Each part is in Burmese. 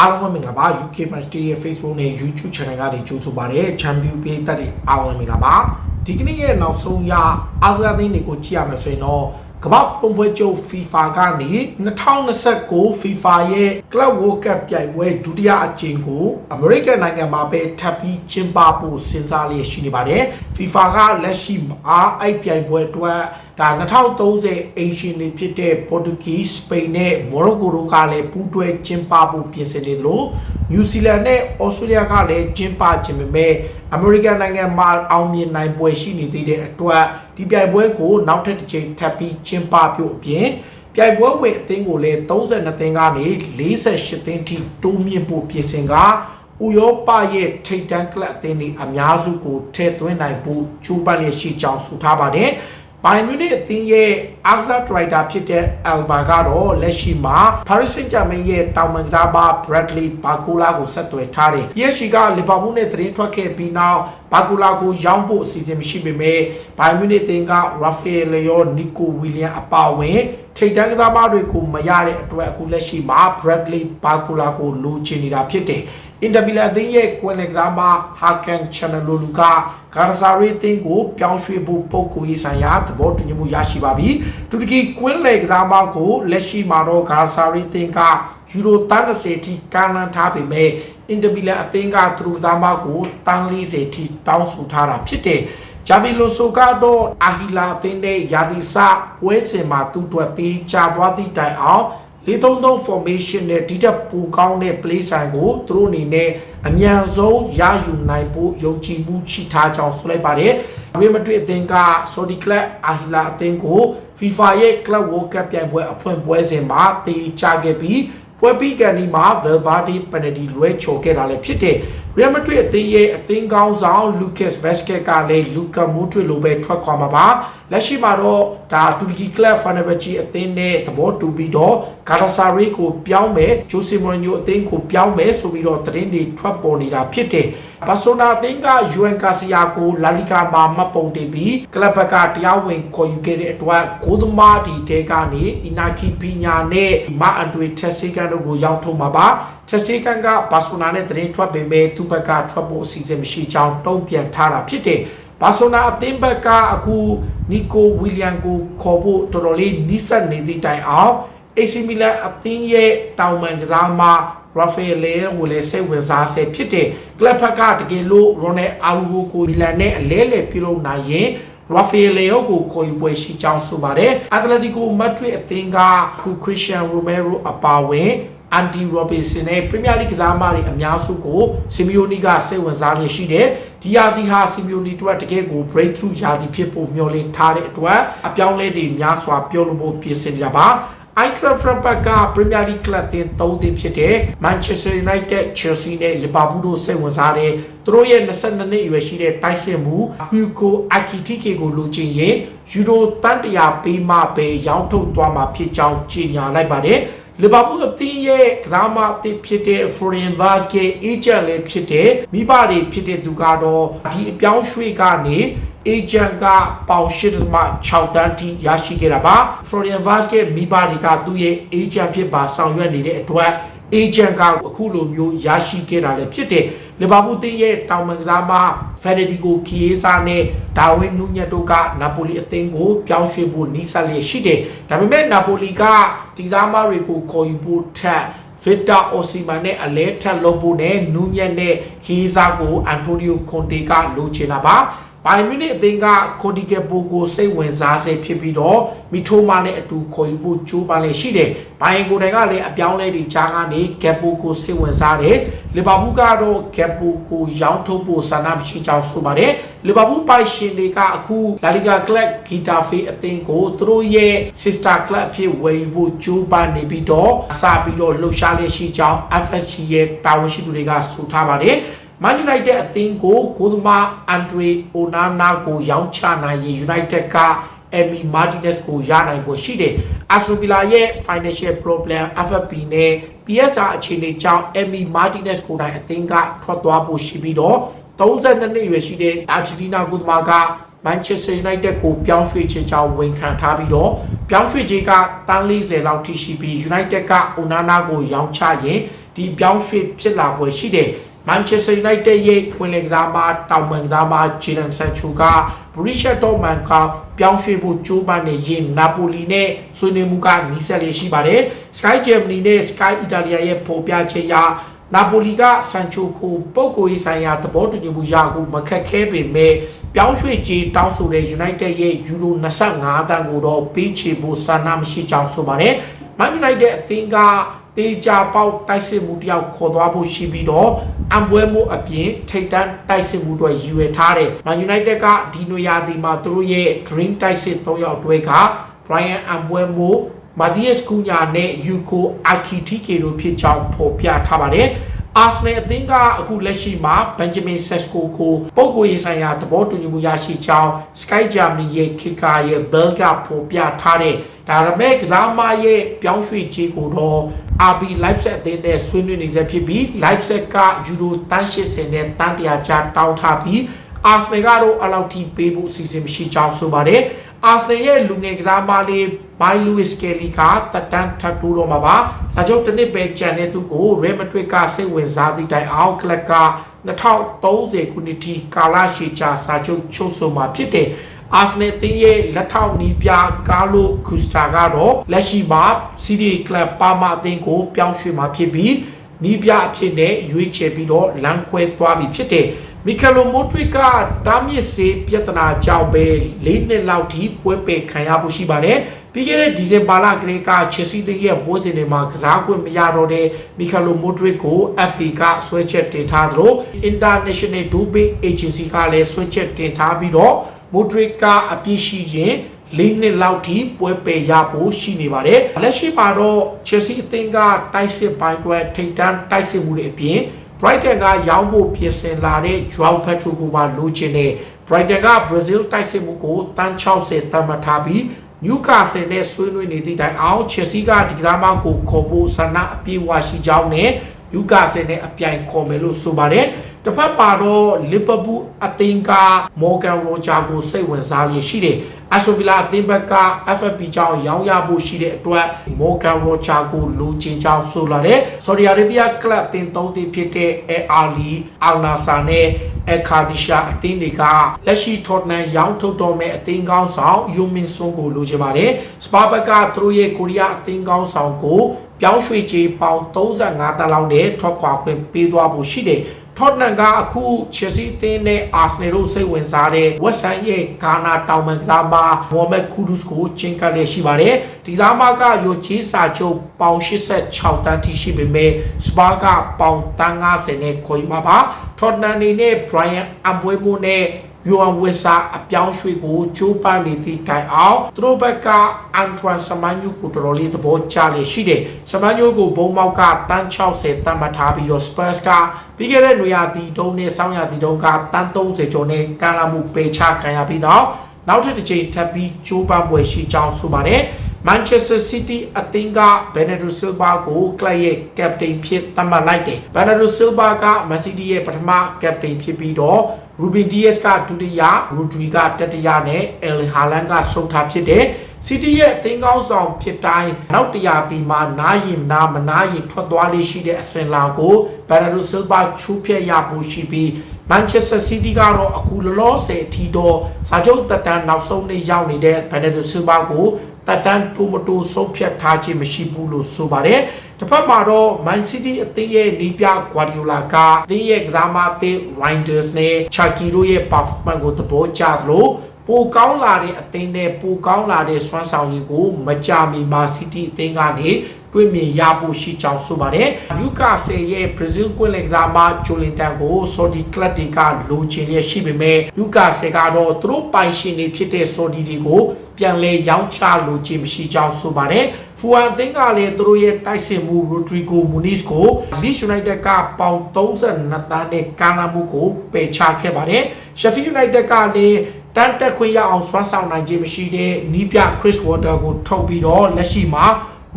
အားလုံးပဲမင်္ဂလာပါ UK Match Day ရဲ့ Facebook နဲ့ YouTube Channel ကနေကြိုဆိုပါရစေ Champion ပေးသက်တဲ့အားလုံးပဲမင်္ဂလာပါဒီကနေ့ရဲ့နောက်ဆုံးရအာဂလာသိန်းတွေကိုကြည့်ရမယ်ဆိုရင်တော့ ကမ္ဘာပုံပွဲချုပ် FIFA ကနေ2029 FIFA ရဲ့ Club World Cup ပြိုင်ပွဲဒုတိယအကြိမ်ကို American နိုင်ငံမှာပဲထပ်ပြီးကျင်းပဖို့စဉ်းစားလျက်ရှိနေပါတယ် FIFA ကလက်ရှိမှာအဲ့ပြိုင်ပွဲအတွက်ဒါ2030အိမ်ရှင်တွေဖြစ်တဲ့ Portuguese, Spain နဲ့ Morocco တို့ကလည်းပူးတွဲကျင်းပဖို့ပြင်ဆင်နေသလို New Zealand နဲ့ Australia ကလည်းကျင်းပခြင်းပေမဲ့ American နိုင်ငံမှာအောင်မြင်နိုင်ပွဲရှိနေသေးတဲ့အတွက် ဒီပြိုင်ပွဲကိုနောက်ထပ်တစ်ချိန်ထပ်ပြီးကျင်းပဖို့အပြင်ပြိုင်ပွဲဝင်အသင်းကိုလည်း32သင်းကနေ48သင်းထိတိုးမြင့်ဖို့ပြင်ဆင်ကဥရောပရဲ့ထိပ်တန်းကလပ်အသင်းတွေအများစုကိုထည့်သွင်းနိုင်ဖို့ကြိုးပမ်းလျက်ရှိကြောင်းဆိုထားပါတယ်။ ဘိုင်မြူနစ်အသင်းရဲ့အာဇာဒရိုက်တာဖြစ်တဲ့ Alba ကတော့လက်ရှိမှာ Paris Saint-Germain ရဲ့တောင်ပန်ကစားပါ Bradley Barcola ကိုဆက်သွယ်ထားတယ်။ PSG က Liverpool နဲ့သတင်းထွက်ခဲ့ပြီးနောက် Barcola ကိုရောင်းဖို့အစီအစဉ်မရှိပေမဲ့ဘိုင်မြူနစ်အသင်းက Rafael Leao, Nico Williams အပါအဝင် ထိပ်တန်းကစားမတွေကိုမရတဲ့အတွက်အခုလက်ရှိမှာ Bradley Barcola ကိုလိုချင်နေတာဖြစ်တယ်။ Inter Milan အသင်းရဲ့ကွင်လက်ကစားမ Hakan Çalhanoğlu ကဂါရဆာရီအသင်းကိုပြောင်းရွှေ့ဖို့ပုံကိုရေးဆိုင်ရာသဘောတူညီမှုရရှိပါပြီ။တူရကီကွင်လက်ကစားမကိုလက်ရှိမှာတော့ဂါရဆာရီအသင်းကယူရို30ထိကမ်းလှမ်းထားပေမဲ့အင်တာမီလန်အသင်းကသူတို့ကစားမကိုတန်း40ထိတောင်းဆိုထားတာဖြစ်တယ်။ ဂျာဗီလိုဆိုကတော့အာဟီလာအသင်းနဲ့ယာဒီဆာပွဲစဉ်မှာသူ့အတွက်တေးချသွားသည့်တိုင်အောင်433 formation နဲ့ဒီတက်ပူကောင်းတဲ့ play style ကိုသူတို့အနေနဲ့အမြန်ဆုံးရယူနိုင်ဖို့ယုံကြည်မှုရှိထားကြောင်းဆိုလိုက်ပါတယ်။ရီမက်ဒရစ်အသင်းက Saudi Club အာဟီလာအသင်းကို FIFA ရဲ့ Club World Cup ပြိုင်ပွဲအဖွင့်ပွဲစဉ်မှာတေးချခဲ့ပြီးပွဲပြီးကန်ဒီမှာ Valverde penalty လွဲချော်ခဲ့တာလည်းဖြစ်တယ်။ Real Madrid အသင်းရဲ့အသင်းကောင်းဆောင် Lucas Vazquez ကလည်း Luka Modric လိုပဲထွက်ခွာမှာပါ။လက်ရှိမှာတော့ဒါတူရကီကလပ် Fenerbahce အသင်းနဲ့သဘောတူပြီးတော့ Galatasaray ကိုပြောင်းမယ် Jose Mourinho အသင်းကိုပြောင်းမယ်ဆိုပြီးတော့သတင်းတွေထွက်ပေါ်နေတာဖြစ်တယ်။ Barcelona အသင်းက Juan Garcia ကို La Liga မှာမှတ်ပုံတင်ပြီးကလပ်ဘက်ကတရားဝင်ခေါ်ယူခဲ့တဲ့အတွက်ဂိုးသမားဒီတဲကနေ Inaki Pina နဲ့ Marc Andre ter Stegen တို့ကိုရောက်ထုတ်မှာပါ။ ter Stegen ကဘာဆိုနာနဲ့သတင်းထွက်ပေမဲ့သူ့ဘက်ကထွက်ဖို့အစီအစဉ်မရှိကြောင်းတုံ့ပြန်ထားတာဖြစ်တယ်။ဘာဆိုနာအသင်းဘက်ကအခုနီကိုဝီလျံကိုခေါ်ဖို့တော်တော်လေးနိစက်နေသည့်တိုင်အောင် AC Milan အသင်းရဲ့တောင်ပန်ကစားမရာဖယ်လေကိုလည်းစိတ်ဝင်စားဆဲဖြစ်တယ်။ကလပ်ဖက်ကတကယ်လို့ရိုနယ်အာရူကိုကိုမီလန်နဲ့အလဲလဲပြုလုပ်နိုင်ရင်ရာဖယ်လေကိုခေါ်ယူပွဲရှိကြောင်းဆိုပါတယ်။အက်တလက်တီကိုမက်ဒရစ်အသင်းကခုခရစ်စတန်ရိုမဲရိုအပါဝင် အန်တီရောဘင်ဆန်နဲ့ပရီးမီးယားလိဂ်ကစားမတွေအများစုကိုစီမီယိုနီကစိတ်ဝင်စားလျက်ရှိတယ်။ဒီယာတီဟာစီမီယိုနီတို့တကယ်ကို breakthrough ယာတီဖြစ်ဖို့မျှော်လင့်ထားတဲ့အတွက်အပြောင်းလဲတွေများစွာပြုလုပ်ဖို့ပြင်ဆင်ကြပါ။ Eintracht Frankfurt က Premier League ကလပ်တင်၃တင်ဖြစ်တဲ့ Manchester United, Chelsea နဲ့ Liverpool တို့စိတ်ဝင်စားတဲ့သူတို့ရဲ့22နှစ်အရွယ်ရှိတဲ့တိုက်စစ်မှု Hugo Ekitike ကိုလိုချင်ရင်ယူရိုတန်တရာပေးမှပဲရောင်းထုတ်သွားမှာဖြစ်ကြောင်းကြေညာလိုက်ပါတယ် လီဗာပူးအသင်းရဲ့ကစားမအသစ်ဖြစ်တဲ့ Florian Vazquez agent လည်းဖြစ်တဲ့မိဘတွေဖြစ်တဲ့သူကတော့ဒီအပြောင်းရွှေ့ကနေ agent ကပေါင်8.6တန်းထိရရှိခဲ့တာပါ Florian Vazquez မိဘတွေကသူ့ရဲ့ agent ဖြစ်ပါဆောင်ရွက်နေတဲ့အတွက် agent ကအခုလိုမျိုးရရှိခဲ့တာလည်းဖြစ်တယ် လီဗာပူးတင်းရဲ့တောင်ပန်ကစားမဖက်ဒရီကိုခီယေးစာနဲ့ဒါဝင်းနူးညက်တို့ကနာပိုလီအသင်းကိုပြောင်းရွှေ့ဖို့နီးစပ်လျက်ရှိတယ်ဒါပေမဲ့နာပိုလီကဒီစားမတွေကိုခေါ်ယူဖို့ထက်ဗစ်တာအိုစီမန်နဲ့အလဲထက်လုပ်ဖို့နဲ့နူးညက်နဲ့ခီးစာကိုအန်တိုနီယိုကွန်တေကလိုချင်တာပါ ဘိုင်မြူနစ်အသင်းကခိုဒီကက်ပိုကိုစိတ်ဝင်စားစေဖြစ်ပြီးတော့မီထိုမာနဲ့အတူခေါ်ယူဖို့ကြိုးပမ်းလေရှိတယ်။ဘိုင်ကိုတိုင်ကလည်းအပြောင်းလဲတွေကြားကနေကက်ပိုကိုစိတ်ဝင်စားတယ်။လီဗာပူးကတော့ကက်ပိုကိုရောင်းထုတ်ဖို့ဆန္ဒမရှိကြောင်းဆိုပါတယ်။လီဗာပူးပိုင်ရှင်တွေကအခုလာလီဂါကလပ်ဂီတာဖေးအသင်းကိုသူတို့ရဲ့ sister club အဖြစ်ဝယ်ယူဖို့ကြိုးပမ်းနေပြီးတော့စပြီးတော့လှုပ်ရှားလျက်ရှိကြောင်း FSG ရဲ့တာဝန်ရှိသူတွေကဆိုထားပါတယ်။ Man United အသင်းကိုကိုသမားအန်ဒရီအိုနာနာကိုရောင်းချနိုင်ရင် United က Emi Martinez ကိုရနိုင်ဖို့ရှိတယ်။ Aston Villa ရဲ့ financial problem FFP နဲ့ PSR အခြေအနေကြောင့် Emi Martinez ကိုတိုင်အသင်းကထွက်သွားဖို့ရှိပြီးတော့32နှစ်အရွယ်ရှိတဲ့ Argentina ကိုသမားက Manchester United ကိုပြောင်းရွှေ့ခြင်းကြောင့်ဝန်ခံထားပြီးတော့ပြောင်းရွှေ့ခြင်းကတန်း40လောက်ထိရှိပြီး United က Onana ကိုရောင်းချရင်ဒီဒီပြောင်းရွှေ့ဖြစ်လာပွဲရှိတယ် Manchester United ရဲ့ဝင်လင်ကစားမတောင်ပန်ကစားမဂျီလန်ဆန်ချူကဘရီရှက်ဒေါမန်ကပြောင်းရွှေ့ဖို့ကြိုးပမ်းနေရင်နာပိုလီနဲ့ဆွေးနွေးမှုကနီးစပ်လျက်ရှိပါတယ် Sky Germany နဲ့ Sky Italia ရဲ့ဖော်ပြချက်အရနာပိုလီကဆန်ချိုကိုပုတ်ကိုရေးဆိုင်ရာသဘောတူညီမှုရကိုမခက်ခဲပေမဲ့ပြောင်းရွှေ့ကြီးတောင်းဆိုတဲ့ United ရဲ့ယူရို25တန်းကိုတော့ပေးချေဖို့ဆန္ဒမရှိကြောင်းဆိုပါတယ်။ Man United အသင်းက တေချာပေါက်တိုက်စစ်မှုတယောက်ခေါ်သွားဖို့ရှိပြီးတော့အံပွဲမှုအပြင်ထိတ်တန်းတိုက်စစ်မှုတွေရည်ရွယ်ထားတယ်။ Man United ကဒီနွေရာသီမှာသူတို့ရဲ့ Dream တိုက်စစ်၃ယောက်အတွဲက Brian Ambuemo မာဒီယက်စ်ကူညာနဲ့ယူကိုအာခီတီကေတို့ဖြစ်ကြောင်းဖော်ပြထားပါတယ်။အာဆနယ်အသင်းကအခုလက်ရှိမှာဘန်ဂျမင်ဆက်စကိုကိုပုတ်ကိုရေးဆိုင်ရာသဘောတူညီမှုရရှိကြောင်း Sky Germany ရဲ့ခိကာရဲ့ဘဲလ်ကဖော်ပြထားတဲ့ဒါရမဲ့ကစားမရဲ့ပြောင်းရွှေ့ခြင်းကိုတော့ RB Leipzig အသင်းနဲ့ဆွေးနွေးနေစေဖြစ်ပြီး Leipzig ကယူရိုတန်း80နဲ့တန်း100ကျတောင်းထားပြီးအာဆနယ်ကတော့အလောက်ထိပေးဖို့အစီအစဉ်မရှိကြောင်းဆိုပါတယ်။အာဆနယ်ရဲ့လူငယ်ကစားမလေးမိုင်လူးစ်ကယ်လီကတက်တန်းထပ်တိုးတော့မှာပါ။စာချုပ်တစ်နှစ်ပဲကျန်တဲ့သူကိုရဲမတွစ်ကစိတ်ဝင်စားသည့်တိုင်အောင်ကလပ်က2030ခုနှစ်ထိကာလရှည်ကြာစာချုပ်ချုပ်ဆိုမှာဖြစ်တယ်။ အာဆနယ်တင်းရဲ့လက်ထောက်နီးပြကာလိုကူစတာကတော့လက်ရှိမှာစီးရီကလပ်ပါမာအသင်းကိုပြောင်းရွှေ့မှာဖြစ်ပြီးနီးပြအဖြစ်နဲ့ရွေးချယ်ပြီးတော့လမ်းခွဲသွားပြီဖြစ်တယ်။မီကယ်လိုမိုထရစ်ကတားမြစ်စေပြဿနာကြောင့်ပဲ၄နှစ်လောက်ထိပွဲပယ်ခံရဖို့ရှိပါတယ်။ ပြီးခဲ့တဲ့ဒီဇင်ဘာလကလေးကချယ်ဆီတရဲ့ပွဲစဉ်တွေမှာကစားခွင့်မရတော့တဲ့မီကယ်လိုမိုထရစ်ကို FA ကဆွဲချက်တင်ထားသလို International Doping Agency ကလည်းဆွဲချက်တင်ထားပြီးတော့မိုထရစ်ကအပြစ်ရှိရင်လေးနှစ်လောက်ထိပွဲပယ်ရဖို့ရှိနေပါတယ်လက်ရှိမှာတော့ Chelsea အသင်းကတိုက်စစ်ပိုင်းတွဲထိပ်တန်းတိုက်စစ်မှုတွေအပြင် Brighton ကရောင်းဖို့ပြင်ဆင်လာတဲ့ Joao Pedro ကိုပါလိုချင်တဲ့ Brighton က Brazil တိုက်စစ်မှုကိုတန်း60တတ်မှတ်ထားပြီး Newcastle နဲ့ဆွေးနွေးနေသည့်တိုင်အောင် Chelsea ကဒီကစားမကိုခေါ်ဖို့ဆန္ဒအပြည့်အဝရှိကြောင်းနဲ့ Newcastle နဲ့အပြိုင်ခေါ်မယ်လို့ဆိုပါတယ်။ တစ်ဖက်မှာတော့ Liverpool အသင်းက Morgan Roger ကိုစိတ်ဝင်စားရရှိတယ်။ Aston Villa အသင်းဘက်က FFP ကြောင့်ရောင်းရဖို့ရှိတဲ့အတွက် Morgan Roger ကိုလိုချင်ကြောင်းဆိုလာတယ်။ Saudi Arabia ကလပ်အသင်း၃သင်းဖြစ်တဲ့ Al Ahly, Al Nassr နဲ့ Al Qadisha အသင်းတွေကလက်ရှိ Tottenham ရောင်းထုတ်တော်မဲ့အသင်းကောင်းဆောင် Yumin Son ကိုလိုချင်ပါတယ်။ Spurs ဘက်ကသူတို့ရဲ့ကိုရီးယားအသင်းကောင်းဆောင်ကိုပြောင်းရွှေ့ကြေးပေါင်35တန်းလောက်နဲ့ထွက်ခွာခွင့်ပေးသွားဖို့ရှိတယ်။ Tottenham ကအခု Chelsea အသင်းနဲ့ Arsenal တို့စိတ်ဝင်စားတဲ့ West Ham ရဲ့ဂါနာတောင်ပန်ကစားမ Mohamed Kudus ကိုချင်းကပ်လျက်ရှိပါတယ်။ဒီကစားမကရိုချီးစာချုပ်ပေါင်86တန်းထိရှိပေမဲ့ Spurs ကပေါင်50နဲ့ခေါ်ယူမှာပါ။ Tottenham အနေနဲ့ Brian Ambeumo နဲ့ ယိုအန်ဝက်ဆာအပြောင်းရွှေ့ကိုကြိုးပမ်းနေသည့်တိုင်အောင်သူတို့ဘက်ကအန်ထွမ်စမန်ယုကိုတော်တော်လေးသဘောကျလေရှိတယ်စမန်ယုကိုဘုံမောက်ကတန်း60တတ်မှတ်ထားပြီးတော့ Spurs ကပြီးခဲ့တဲ့နွေရာသီတုံးနဲ့ဆောင်းရာသီတုံးကတန်း30ကျော်နဲ့ကန်လာမှုပေချခံရပြီးတော့နောက်ထပ်တစ်ချိန်ထပ်ပြီးကြိုးပမ်းပွဲရှိကြောင်းဆိုပါတယ် Manchester City အသင်းက Bernardo Silva ကိုကလပ်ရဲ့ captain ဖြစ်သတ်မှတ်လိုက်တယ်။ Bernardo Silva က Man City ရဲ့ပထမ captain ဖြစ်ပြီးတော့ Ruben Dias ကဒုတိယ Rodri ကတတိယနဲ့ El Haaland ကဆုံးထားဖြစ်တယ်။ City ရဲ့အသင်းကောင်းဆောင်ဖြစ်တိုင်းနောက်တရာတီမှာနားရင်နားမနားရင်ထွက်သွားလေးရှိတဲ့အစင်လာကို Bernardo Silva ချူဖြတ်ရဖို့ရှိပြီး Manchester City ကတော့အခုလောလောဆယ်အထိတော့စာချုပ်တက်တန်းနောက်ဆုံးနေ့ရောက်နေတဲ့ Bernardo Silva ကို တက်တန်းတိုးမတိုးဆုံးဖြတ်ထားခြင်းမရှိဘူးလို့ဆိုပါတယ်။တစ်ဖက်မှာတော့ Man City အသင်းရဲ့နီးပြ Guardiola ကအသင်းရဲ့ကစားမအသင်း Reinders နဲ့ Chucky တို့ရဲ့ performance ကိုသဘောကျသလိုပိုကောင်းလာတဲ့အသင်းနဲ့ပိုကောင်းလာတဲ့စွမ်းဆောင်ရည်ကိုမကြမီမာ City အသင်းကနေ တွေ့မြင်ရဖို့ရှိကြောင်းဆိုပါတယ်။ Newcastle ရဲ့ Brazil ကွင်းလင်ကစားမဂျိုလင်တန်ကို Saudi Club တွေကလိုချင်ရရှိပေမဲ့ Newcastle ကတော့သူတို့ပိုင်ရှင်တွေဖြစ်တဲ့ Saudi တွေကိုပြန်လဲရောင်းချလိုချင်မရှိကြောင်းဆိုပါတယ်။ဖူအန်သင်းကလည်းသူတို့ရဲ့တိုက်စစ်မှု Rodrigo Muniz ကို Leeds United ကပေါင်32တန်းနဲ့ကာနာမှုကိုပယ်ချခဲ့ပါတယ်။ Sheffield United ကလည်းတန်တက်ခွင့်ရအောင်စွမ်းဆောင်နိုင်ခြင်းမရှိတဲ့နီးပြ Chris Water ကိုထုတ်ပြီးတော့လက်ရှိမှာ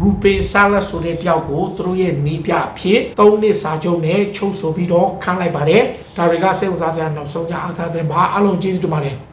ရူပင်ဆာလဆိုတဲ့တယောက်ကိုသူတို့ရဲ့နီးပြအဖြစ်၃နှစ်စာချုပ်နဲ့ချုပ်ဆိုပြီးတော့ခန့်လိုက်ပါတယ်ဒါတွေကစိတ်ဝင်စားစရာနောက်ဆုံးရအားသားတဲ့မှာအလုံးကျေးဇူးတင်ပါတယ်